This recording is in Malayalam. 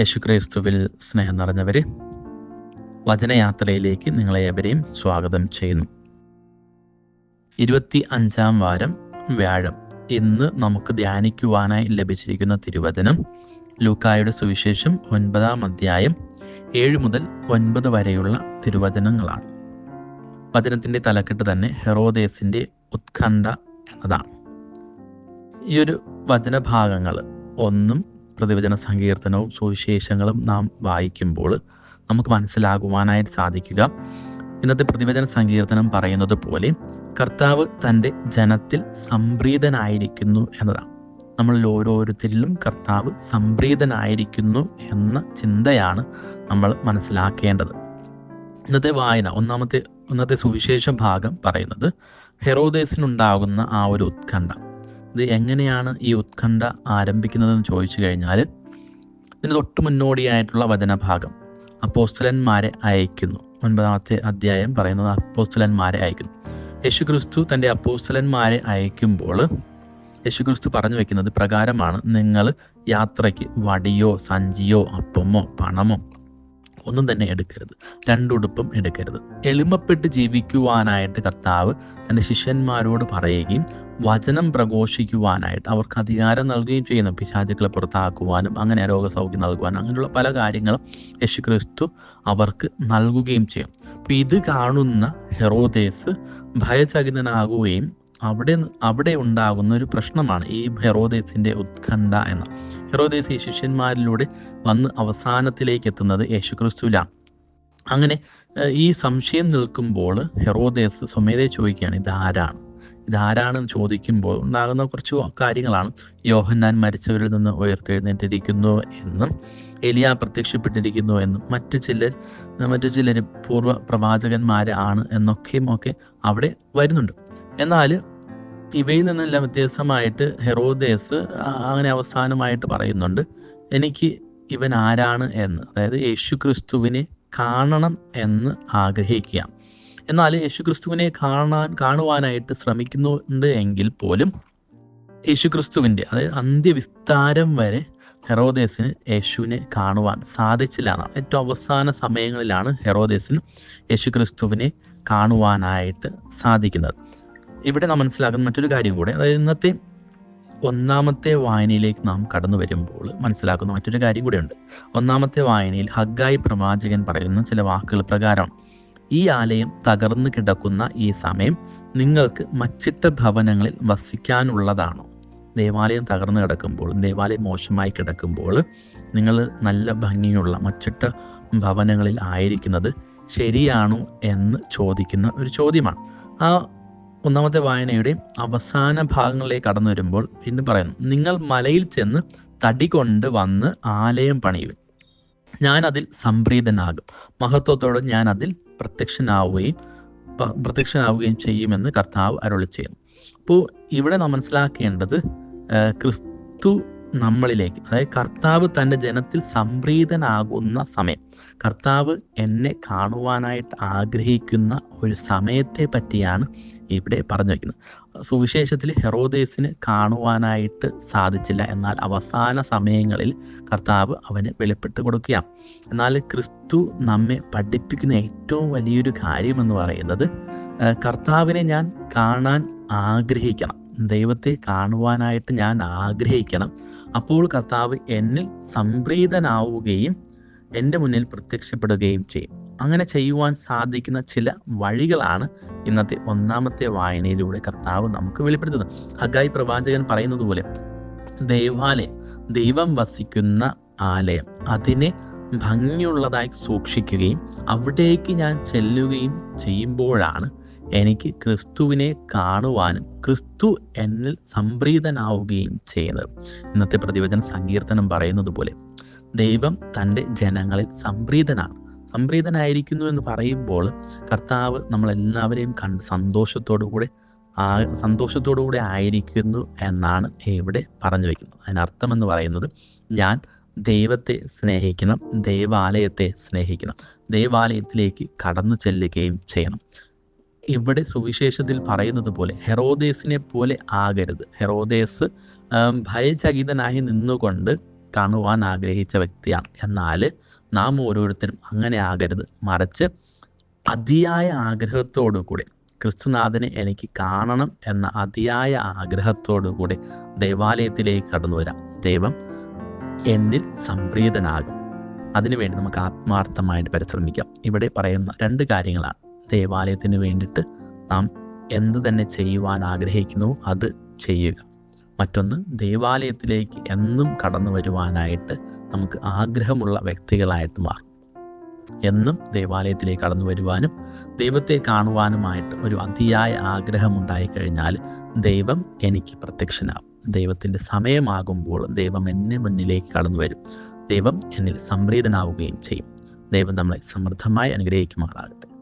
യേശുക്രിസ്തുവിൽ സ്നേഹം നിറഞ്ഞവരെ വചനയാത്രയിലേക്ക് നിങ്ങളെ ഏവരെയും സ്വാഗതം ചെയ്യുന്നു. ഇരുപത്തി അഞ്ചാം വാരം വ്യാഴം. ഇന്ന് നമുക്ക് ധ്യാനിക്കുവാനായി ലഭിച്ചിരിക്കുന്ന തിരുവചനം ലൂക്കായുടെ സുവിശേഷം ഒൻപതാം അധ്യായം ഏഴ് മുതൽ ഒൻപത് വരെയുള്ള തിരുവചനങ്ങളാണ്. വചനത്തിന്റെ തലക്കെട്ട് തന്നെ ഹെറോദേസിന്റെ ഉത്കണ്ഠ എന്നതാണ്. ഈ ഒരു വചനഭാഗങ്ങൾ ഒന്നും പ്രതിവചന സങ്കീർത്തനവും സുവിശേഷങ്ങളും നാം വായിക്കുമ്പോൾ നമുക്ക് മനസ്സിലാകുവാനായിട്ട് സാധിക്കുക. ഇന്നത്തെ പ്രതിവചന സങ്കീർത്തനം പറയുന്നത് പോലെ കർത്താവ് തന്റെ ജനത്തിൽ സംപ്രീതനായിരിക്കുന്നു എന്നതാണ്. നമ്മളിൽ ഓരോരുത്തരിലും കർത്താവ് സംപ്രീതനായിരിക്കുന്നു എന്ന ചിന്തയാണ് നമ്മൾ മനസ്സിലാക്കേണ്ടത്. ഇന്നത്തെ വായന ഒന്നാമത്തെ ഒന്നത്തെ സുവിശേഷ ഭാഗം പറയുന്നത് ഹെറോദേസിനുണ്ടാകുന്ന ആ ഒരു ഉത്കണ്ഠ. ഇത് എങ്ങനെയാണ് ഈ ഉത്കണ്ഠ ആരംഭിക്കുന്നതെന്ന് ചോദിച്ചു കഴിഞ്ഞാൽ ഇതിന് തൊട്ട് മുന്നോടിയായിട്ടുള്ള വചനഭാഗം അപ്പോസ്തലന്മാരെ അയക്കുന്നു. ഒൻപതാമത്തെ അധ്യായം പറയുന്നത് അപ്പോസ്തലന്മാരെ അയക്കുന്നു. യേശുക്രിസ്തു തന്റെ അപ്പോസ്തലന്മാരെ അയക്കുമ്പോൾ യേശുക്രിസ്തു പറഞ്ഞു വെക്കുന്നത് പ്രകാരമാണ്. നിങ്ങൾ യാത്രയ്ക്ക് വടിയോ സഞ്ചിയോ അപ്പമോ പണമോ ഒന്നും തന്നെ എടുക്കരുത്. രണ്ടുടുപ്പും എടുക്കരുത്. എളിമപ്പെട്ട് ജീവിക്കുവാനായിട്ട് കർത്താവ് തന്റെ ശിഷ്യന്മാരോട് പറയുകയും വചനം പ്രഘോഷിക്കുവാനായിട്ട് അവർക്ക് അധികാരം നൽകുകയും ചെയ്യുന്നു. പിശാചുക്കളെ പുറത്താക്കുവാനും അങ്ങനെ രോഗസൗഖ്യം നൽകുവാനും അങ്ങനെയുള്ള പല കാര്യങ്ങളും യേശു ക്രിസ്തു അവർക്ക് നൽകുകയും ചെയ്യും. അപ്പം ഇത് കാണുന്ന ഹെറോദേസ് ഭയചകിതനാകുകയും അവിടെ അവിടെ ഉണ്ടാകുന്ന ഒരു പ്രശ്നമാണ് ഈ ഹെറോദേസിന്റെ ഉത്കണ്ഠ എന്ന. ഹെറോദേസ് ഈ ശിഷ്യന്മാരിലൂടെ വന്ന് അവസാനത്തിലേക്ക് എത്തുന്നത് യേശുക്രിസ്തുവിലാണ്. അങ്ങനെ ഈ സംശയം നിൽക്കുമ്പോൾ ഹെറോദേസ് സ്വമേധയെ ചോദിക്കുകയാണ് ഇതാരാണ്? ഇതാരാണെന്ന് ചോദിക്കുമ്പോൾ ഉണ്ടാകുന്ന കുറച്ച് കാര്യങ്ങളാണ്. യോഹന്നാൻ മരിച്ചവരിൽ നിന്ന് ഉയർത്തെഴുന്നേറ്റിരിക്കുന്നു എന്നും എലിയ പ്രത്യക്ഷപ്പെട്ടിരിക്കുന്നു എന്നും മറ്റു ചിലർ മറ്റു ചിലർ പൂർവ പ്രവാചകന്മാരാണ് എന്നൊക്കെയും ഒക്കെ അവിടെ വരുന്നുണ്ട്. എന്നാൽ ഇവയിൽ നിന്നെല്ലാം വ്യത്യസ്തമായിട്ട് ഹെറോദേസ് അങ്ങനെ അവസാനമായിട്ട് പറയുന്നുണ്ട് എനിക്ക് ഇവൻ ആരാണ് എന്ന്? അതായത് യേശു ക്രിസ്തുവിനെ കാണണം എന്ന് ആഗ്രഹിക്കുക എന്നാൽ യേശുക്രിസ്തുവിനെ കാണാൻ കാണുവാനായിട്ട് ശ്രമിക്കുന്നുണ്ട് എങ്കിൽ പോലും യേശുക്രിസ്തുവിന്റെ അതായത് അന്ത്യവിസ്താരം വരെ ഹെറോദേസിന് യേശുവിനെ കാണുവാൻ സാധിച്ചില്ല എന്നാണ്. ഏറ്റവും അവസാന സമയങ്ങളിലാണ് ഹെറോദേസിന് യേശുക്രിസ്തുവിനെ കാണുവാനായിട്ട് സാധിക്കുന്നത്. ഇവിടെ നാം മനസ്സിലാക്കുന്ന മറ്റൊരു കാര്യം കൂടെ അതായത് ഇന്നത്തെ ഒന്നാമത്തെ വായനയിലേക്ക് നാം കടന്നു വരുമ്പോൾ മനസ്സിലാക്കുന്ന മറ്റൊരു കാര്യം കൂടെയുണ്ട്. ഒന്നാമത്തെ വായനയിൽ ഹഗ്ഗായി പ്രവാചകൻ പറയുന്ന ചില വാക്കുകൾ പ്രകാരം ഈ ആലയം തകർന്നു കിടക്കുന്ന ഈ സമയം നിങ്ങൾക്ക് മച്ചിട്ട ഭവനങ്ങളിൽ വസിക്കാനുള്ളതാണോ? ദേവാലയം തകർന്നു കിടക്കുമ്പോൾ ദേവാലയം മോശമായി കിടക്കുമ്പോൾ നിങ്ങൾ നല്ല ഭംഗിയുള്ള മച്ചിട്ട ഭവനങ്ങളിൽ ആയിരിക്കുന്നത് ശരിയാണോ എന്ന് ചോദിക്കുന്ന ഒരു ചോദ്യമാണ്. ആ ഒന്നാമത്തെ വായനയുടെ അവസാന ഭാഗങ്ങളിലേക്ക് കടന്നു വരുമ്പോൾ വീണ്ടും പറയുന്നു നിങ്ങൾ മലയിൽ ചെന്ന് തടി കൊണ്ട് വന്ന് ആലയം ഞാൻ അതിൽ സംപ്രീതനാകും. മഹത്വത്തോടെ ഞാൻ അതിൽ പ്രത്യക്ഷനാവുകയും പ്രത്യക്ഷനാവുകയും ചെയ്യുമെന്ന് കർത്താവ് അരുളി ചെയ്യുന്നു അപ്പോൾ ഇവിടെ നാം മനസ്സിലാക്കേണ്ടത് ക്രിസ്തു നമ്മളിലേക്ക്. അതായത് കർത്താവ് തന്റെ ജനത്തിൽ സംപ്രീതനാകുന്ന സമയം. കർത്താവ് എന്നെ കാണുവാനായിട്ട് ആഗ്രഹിക്കുന്ന ഒരു സമയത്തെ പറ്റിയാണ് ഇവിടെ പറഞ്ഞു വയ്ക്കുന്നത് സുവിശേഷത്തിൽ ഹെറോദേസിന് കാണുവാനായിട്ട് സാധിച്ചില്ല. എന്നാൽ അവസാന സമയങ്ങളിൽ കർത്താവ് അവന് വെളിപ്പെട്ട് കൊടുക്കുകയാണ്. എന്നാൽ ക്രിസ്തു നമ്മെ പഠിപ്പിക്കുന്ന ഏറ്റവും വലിയൊരു കാര്യമെന്ന് പറയുന്നത് കർത്താവിനെ ഞാൻ കാണാൻ ആഗ്രഹിക്കണം. ദൈവത്തെ കാണുവാനായിട്ട് ഞാൻ ആഗ്രഹിക്കണം. അപ്പോൾ കർത്താവ് എന്നിൽ സംപ്രീതനാവുകയും എന്റെ മുന്നിൽ പ്രത്യക്ഷപ്പെടുകയും ചെയ്യും. അങ്ങനെ ചെയ്യുവാൻ സാധിക്കുന്ന ചില വഴികളാണ് ഇന്നത്തെ ഒന്നാമത്തെ വായനയിലൂടെ കർത്താവ് നമുക്ക് വെളിപ്പെടുത്തുന്നത്. ഹഗായി പ്രവാചകൻ പറയുന്നത് പോലെ ദൈവാലയം ദൈവം വസിക്കുന്ന ആലയം അതിനെ ഭംഗിയുള്ളതായി സൂക്ഷിക്കുകയും അവിടേക്ക് ഞാൻ ചെല്ലുകയും ചെയ്യുമ്പോഴാണ് എനിക്ക് ക്രിസ്തുവിനെ കാണുവാനും ക്രിസ്തു എന്നിൽ സംപ്രീതനാവുകയും ചെയ്യുന്നത്. ഇന്നത്തെ പ്രതിവചന സങ്കീർത്തനം പറയുന്നത് പോലെ ദൈവം തന്റെ ജനങ്ങളിൽ സംപ്രീതനാണ്. സംപ്രീതനായിരിക്കുന്നു എന്ന് പറയുമ്പോൾ കർത്താവ് നമ്മളെല്ലാവരെയും കണ്ട് സന്തോഷത്തോടു കൂടെ ആ സന്തോഷത്തോടു കൂടെ ആയിരിക്കുന്നു എന്നാണ് ഇവിടെ പറഞ്ഞു വയ്ക്കുന്നത് അതിനർത്ഥം എന്ന് പറയുന്നത് ഞാൻ ദൈവത്തെ സ്നേഹിക്കണം ദൈവാലയത്തെ സ്നേഹിക്കണം ദൈവാലയത്തിലേക്ക് കടന്നു ചെല്ലുകയും ചെയ്യണം. ഇവിടെ സുവിശേഷത്തിൽ പറയുന്നത് പോലെ ഹെറോദേസിനെ പോലെ ആകരുത്. ഹെറോദേസ് ഭയചകിതനായി നിന്നുകൊണ്ട് കാണുവാൻ ആഗ്രഹിച്ച വ്യക്തിയാണ്. എന്നാൽ നാം ഓരോരുത്തരും അങ്ങനെ ആകരുത്. മറിച്ച് അതിയായ ആഗ്രഹത്തോടു കൂടി ക്രിസ്തുനാഥനെ എനിക്ക് കാണണം എന്ന അതിയായ ആഗ്രഹത്തോടു കൂടി ദേവാലയത്തിലേക്ക് കടന്നു വരാം. ദൈവം എന്നിൽ സംപ്രീതനാകും. അതിനുവേണ്ടി നമുക്ക് ആത്മാർത്ഥമായിട്ട് പരിശ്രമിക്കാം. ഇവിടെ പറയുന്ന രണ്ട് കാര്യങ്ങളാണ്. ദേവാലയത്തിന് വേണ്ടിയിട്ട് നാം എന്ത് തന്നെ ചെയ്യുവാൻ ആഗ്രഹിക്കുന്നു അത് ചെയ്യുക. മറ്റൊന്ന് ദേവാലയത്തിലേക്ക് എന്നും കടന്നു വരുവാനായിട്ട് നമുക്ക് ആഗ്രഹമുള്ള വ്യക്തികളായിട്ട് മാറും. എന്നും ദേവാലയത്തിലേക്ക് കടന്നു വരുവാനും ദൈവത്തെ കാണുവാനുമായിട്ട് ഒരു അതിയായ ആഗ്രഹമുണ്ടായി കഴിഞ്ഞാൽ ദൈവം എനിക്ക് പ്രത്യക്ഷനാകും. ദൈവത്തിന്റെ സമയമാകുമ്പോൾ ദൈവം എന്നെ മുന്നിലേക്ക് കടന്നു വരും. ദൈവം എന്നിൽ സംപ്രീതനാവുകയും ചെയ്യും. ദൈവം നമ്മളെ സമൃദ്ധമായി അനുഗ്രഹിക്കുമാറാകട്ടെ.